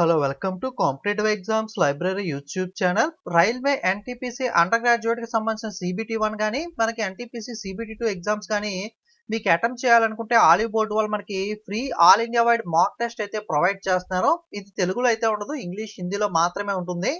Hello welcome to competitive exams library YouTube channel. Railway NTPC under గ్రాడ్యుయేట్కి సంబంధించిన CBT one కానీ మనకి NTPC CBT two exams కానీ మీకు attempt చేయాలనుకుంటే ఆలివ్ బోర్డు వాళ్ళు మనకి free all India wide mock test అయితే ప్రొవైడ్ చేస్తున్నారు. ఇది తెలుగులో అయితే ఉండదు ఇంగ్లీష్ హిందీలో మాత్రమే ఉంటుంది.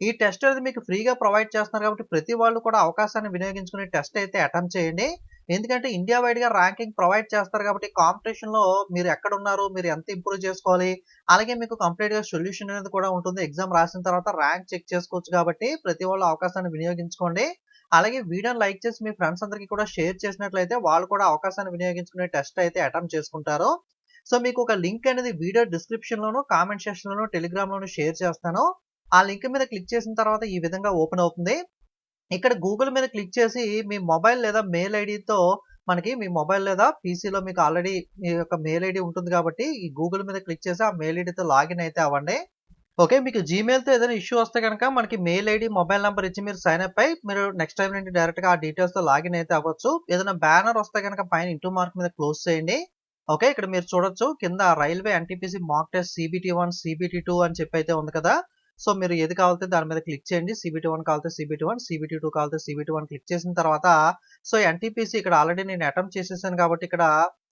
ఈ టెస్ట్ అనేది మీకు ఫ్రీగా ప్రొవైడ్ చేస్తున్నారు కాబట్టి ప్రతి వాళ్ళు కూడా అవకాశాన్ని వినియోగించుకునే టెస్ట్ అయితే అటెంప్ట్ చేయండి. ఎందుకంటే ఇండియా వైడ్గా ర్యాంకింగ్ ప్రొవైడ్ చేస్తారు కాబట్టి కాంపిటీషన్లో మీరు ఎక్కడ ఉన్నారు మీరు ఎంత ఇంప్రూవ్ చేసుకోవాలి అలాగే మీకు కంప్లీట్గా సొల్యూషన్ అనేది కూడా ఉంటుంది. ఎగ్జామ్ రాసిన తర్వాత ర్యాంక్ చెక్ చేసుకోవచ్చు కాబట్టి ప్రతి వాళ్ళు అవకాశాన్ని వినియోగించుకోండి. అలాగే వీడియోని లైక్ చేసి మీ ఫ్రెండ్స్ అందరికీ కూడా షేర్ చేసినట్లయితే వాళ్ళు కూడా అవకాశాన్ని వినియోగించుకునే టెస్ట్ అయితే అటెంప్ట్ చేసుకుంటారు. సో మీకు ఒక లింక్ అనేది వీడియో డిస్క్రిప్షన్ లోను కామెంట్ సెక్షన్ లోను టెలిగ్రామ్ లోను షేర్ చేస్తాను. ఆ లింక్ మీద క్లిక్ చేసిన తర్వాత ఈ విధంగా ఓపెన్ అవుతుంది. ఇక్కడ గూగుల్ మీద క్లిక్ చేసి మీ మొబైల్ లేదా మెయిల్ ఐడితో మనకి మీ మొబైల్ లేదా పీసీలో మీకు ఆల్రెడీ మీ యొక్క మెయిల్ ఐడి ఉంటుంది కాబట్టి ఈ గూగుల్ మీద క్లిక్ చేసి ఆ మెయిల్ ఐడితో లాగిన్ అయితే అవ్వండి. ఓకే మీకు జీమెయిల్తో ఏదైనా ఇష్యూ వస్తే కనుక మనకి మెయిల్ ఐడి మొబైల్ నెంబర్ ఇచ్చి మీరు సైన్ అప్ అయి మీరు నెక్స్ట్ టైం నుండి డైరెక్ట్గా ఆ డీటెయిల్స్తో లాగిన్ అయితే అవ్వచ్చు. ఏదైనా బ్యానర్ వస్తే కనుక పైన ఇంటూ మార్క్ మీద క్లోజ్ చేయండి. ఓకే ఇక్కడ మీరు చూడొచ్చు కింద railway NTPC mock test CBT one CBT two అని చెప్పి అయితే ఉంది కదా. సో మీరు ఏది కావాలితే దాని మీద క్లిక్ చేయండి. సిబిటీ వన్ కావాలితే సిబిటీ వన్ సిబిటీ టూ కావాలితే సిబిటీ వన్ క్లిక్ చేసిన తర్వాత సో ఎన్టీపీసీ ఇక్కడ ఆల్రెడీ నేను అటెంప్ట్ చేసేసాను కాబట్టి ఇక్కడ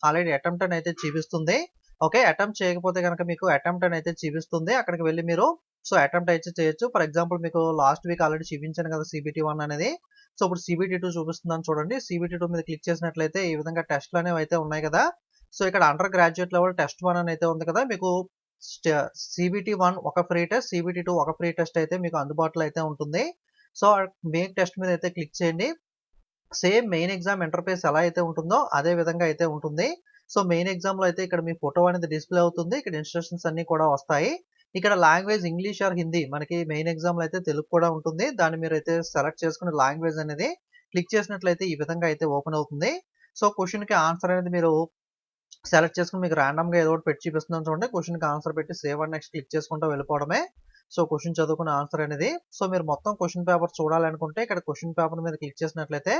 ఆల్రెడీ అటెంప్ట్ అని అయితే చూపిస్తుంది. ఓకే అటెంప్ట్ చేయకపోతే కనుక మీకు అటెంప్ట్ అని అయితే చూపిస్తుంది. అక్కడికి వెళ్ళి మీరు సో అటెంప్ట్ అయితే చేయొచ్చు. ఫర్ ఎగ్జాంపుల్ మీకు లాస్ట్ వీక్ ఆల్రెడీ చూపించాను కదా సిబిటీ వన్ అనేది. సో ఇప్పుడు సిబిటీ టూ చూపిస్తుందని చూడండి. సిబిటీ టూ మీద క్లిక్ చేసినట్లయితే ఈ విధంగా టెస్ట్లు అనేవి అయితే ఉన్నాయి కదా. సో ఇక్కడ under graduate level test one అని అయితే ఉంది కదా. మీకు సిబిటీ వన్ ఒక ఫ్రీ టెస్ట్ సిబిటీ టూ ఒక ఫ్రీ టెస్ట్ అయితే మీకు అందుబాటులో అయితే ఉంటుంది. సో మెయిన్ టెస్ట్ మీద అయితే క్లిక్ చేయండి. సేమ్ మెయిన్ ఎగ్జామ్ ఇంటర్ఫేస్ ఎలా అయితే ఉంటుందో అదే విధంగా అయితే ఉంటుంది. సో మెయిన్ ఎగ్జామ్లో అయితే ఇక్కడ మీ ఫోటో అనేది డిస్ప్లే అవుతుంది. ఇక్కడ ఇన్స్ట్రక్షన్స్ అన్ని కూడా వస్తాయి. ఇక్కడ లాంగ్వేజ్ ఇంగ్లీష్ ఆర్ హిందీ మనకి మెయిన్ ఎగ్జామ్లో అయితే తెలుగు కూడా ఉంటుంది. దాన్ని మీరు అయితే సెలెక్ట్ చేసుకునే లాంగ్వేజ్ అనేది క్లిక్ చేసినట్లయితే ఈ విధంగా అయితే ఓపెన్ అవుతుంది. సో క్వశ్చన్కి ఆన్సర్ అనేది మీరు సెలెక్ట్ చేసుకుని మీకు ర్యాండమ్గా ఏదో ఒకటి పెట్టి చూపిస్తున్నాను చూడండి. క్వశ్చన్కి ఆన్సర్ పెట్టి సేవ్ అండ్ నెక్స్ట్ క్లిక్ చేసుకుంటూ వెళ్ళిపోవడమే. సో క్వశ్చన్ చదువుకున్న ఆన్సర్ అనేది. సో మీరు మొత్తం క్వశ్చన్ పేపర్ చూడాలనుకుంటే ఇక్కడ క్వశ్చన్ పేపర్ మీద క్లిక్ చేసినట్లయితే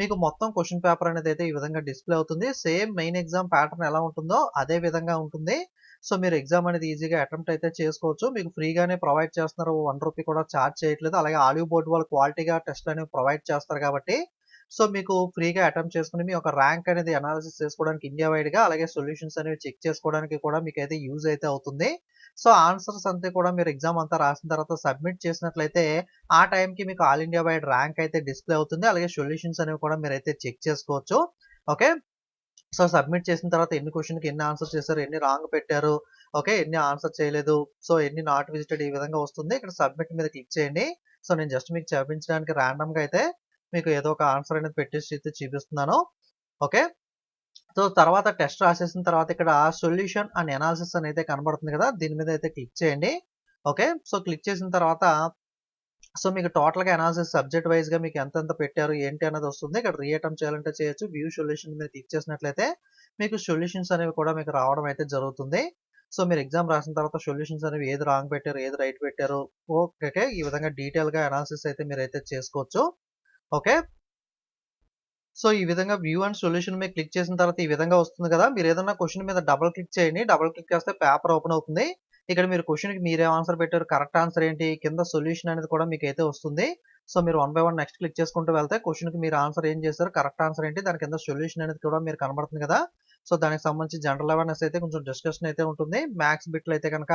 మీకు మొత్తం క్వశ్చన్ పేపర్ అనేది అయితే ఈ విధంగా డిస్ప్లే అవుతుంది. సేమ్ మెయిన్ ఎగ్జామ్ ప్యాటర్న్ ఎలా ఉంటుందో అదే విధంగా ఉంటుంది. సో మీరు ఎగ్జామ్ అనేది ఈజీగా అటెంప్ట్ అయితే చేసుకోవచ్చు. మీకు ఫ్రీగానే ప్రొవైడ్ చేస్తున్నారు. వన్ రూపీ కూడా ఛార్జ్ చేయట్లేదు. అలాగే ఆలివ్ బోర్డు వాళ్ళు క్వాలిటీగా టెస్ట్ అనేవి ప్రొవైడ్ చేస్తారు కాబట్టి సో మీకు ఫ్రీగా అటెంప్ట్ చేసుకుని మీ ఒక ర్యాంక్ అనేది అనాలిసిస్ చేసుకోవడానికి ఇండియా వైడ్గా అలాగే సొల్యూషన్స్ అనేవి చెక్ చేసుకోవడానికి కూడా మీకు అయితే యూజ్ అయితే అవుతుంది. సో ఆన్సర్స్ అంతా కూడా మీరు ఎగ్జామ్ అంతా రాసిన తర్వాత సబ్మిట్ చేసినట్లయితే ఆ టైంకి మీకు ఆల్ ఇండియా వైడ్ ర్యాంక్ అయితే డిస్ప్లే అవుతుంది. అలాగే సొల్యూషన్స్ అనేవి కూడా మీరు అయితే చెక్ చేసుకోవచ్చు. ఓకే? సో సబ్మిట్ చేసిన తర్వాత ఎన్ని క్వశ్చన్కి ఎన్ని ఆన్సర్ చేశారు ఎన్ని రాంగ్ పెట్టారు ఓకే? ఎన్ని ఆన్సర్ చేయలేదు సో ఎన్ని నాట్ విజిటెడ్ ఈ విధంగా వస్తుంది ఇక్కడ సబ్మిట్ మీద క్లిక్ చేయండి. సో నేను జస్ట్ మీకు చూపించడానికి ర్యాండమ్గా అయితే మీకు ఏదో ఒక ఆన్సర్ అనేది పెట్టేసి అయితే చూపిస్తున్నాను. ఓకే సో తర్వాత టెస్ట్ రాసేసిన తర్వాత ఇక్కడ సొల్యూషన్ అండ్ ఎనాలిసిస్ అని అయితే కనబడుతుంది కదా? దీని మీద అయితే క్లిక్ చేయండి. ఓకే సో క్లిక్ చేసిన తర్వాత సో మీకు టోటల్గా ఎనాలిసిస్ సబ్జెక్ట్ వైజ్గా మీకు ఎంతెంత పెట్టారు ఏంటి అనేది వస్తుంది. ఇక్కడ రీఅటెంప్ట్ చేయాలంటే చేయొచ్చు. వ్యూ సొల్యూషన్ మీద క్లిక్ చేసినట్లయితే మీకు సొల్యూషన్స్ అనేవి కూడా మీకు రావడం అయితే జరుగుతుంది. సో మీరు ఎగ్జామ్ రాసిన తర్వాత సొల్యూషన్స్ అనేవి ఏది రాంగ్ పెట్టారు ఏది రైట్ పెట్టారు. ఓకే ఈ విధంగా డీటెయిల్గా అనాలిసిస్ అయితే మీరు అయితే చేసుకోవచ్చు. ఓకే? సో ఈ విధంగా వ్యూ అండ్ సొల్యూషన్ మీద క్లిక్ చేసిన తర్వాత ఈ విధంగా వస్తుంది కదా? మీరు ఏదైనా క్వశ్చన్ మీద డబుల్ క్లిక్ చేయండి. డబుల్ క్లిక్ చేస్తే పేపర్ ఓపెన్ అవుతుంది. ఇక్కడ మీరు క్వశ్చన్కి మీరే ఆన్సర్ పెట్టారు. కరెక్ట్ ఆన్సర్ ఏంటి? కింద సొల్యూషన్ అనేది కూడా మీకు అయితే వస్తుంది. సో మీరు one by one next click చేసుకుంటూ వెళ్తే క్వశ్చన్కి మీరు ఆన్సర్ ఏం చేశారు? కరెక్ట్ ఆన్సర్ ఏంటి? దాని కింద సొల్యూషన్ అనేది కూడా మీరు కనబడుతుంది కదా? సో దానికి సంబంధించి జనరల్ అవేర్నెస్ అయితే కొంచెం డిస్కషన్ అయితే ఉంటుంది. మ్యాథ్స్ బిట్లు అయితే కనుక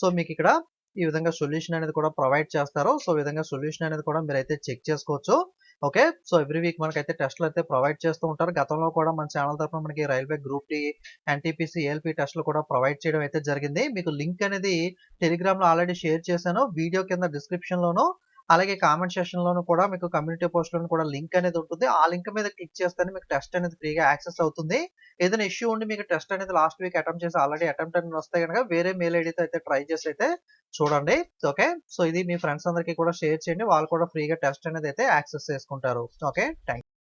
సో మీకు ఇక్కడ ఈ విధంగా సొల్యూషన్ అనేది కూడా ప్రొవైడ్ చేస్తారు. సో ఈ విధంగా సొల్యూషన్ అనేది కూడా మీరు అయితే చెక్ చేసుకోవచ్చు. ఓకే? సో ఎవ్రీ వీక్ మనకైతే టెస్ట్లు అయితే ప్రొవైడ్ చేస్తూ ఉంటారు. గతంలో కూడా మన ఛానల్ తరఫున మనకి railway group D NTPC ALP టెస్ట్లు కూడా ప్రొవైడ్ చేయడం అయితే జరిగింది. మీకు లింక్ అనేది టెలిగ్రామ్లో ఆల్రెడీ షేర్ చేశాను. వీడియో కింద డిస్క్రిప్షన్ లోను అలాగే కామెంట్ సెక్షన్ కూడా మీకు కమ్యూనిటీ పోస్ట్లోనూ కూడా లింక్ అనేది ఉంటుంది. ఆ లింక్ మీద క్లిక్ చేస్తేనే మీకు టెస్ట్ అనేది ఫ్రీగా యాక్సెస్ అవుతుంది. ఏదైనా ఇష్యూ ఉండి మీకు టెస్ట్ అనేది లాస్ట్ వీక్ అటెంప్ట్ చేసి ఆల్రెడీ అటెంప్ట్ అనేది వస్తే కనుక వేరే మెయిల్ ఐడితో అయితే ట్రై చేసి అయితే చూడండి. ఓకే? సో ఇది మీ ఫ్రెండ్స్ అందరికీ కూడా షేర్ చేయండి. వాళ్ళు కూడా ఫ్రీగా టెస్ట్ అనేది అయితే యాక్సెస్ చేసుకుంటారు. ఓకే? థ్యాంక్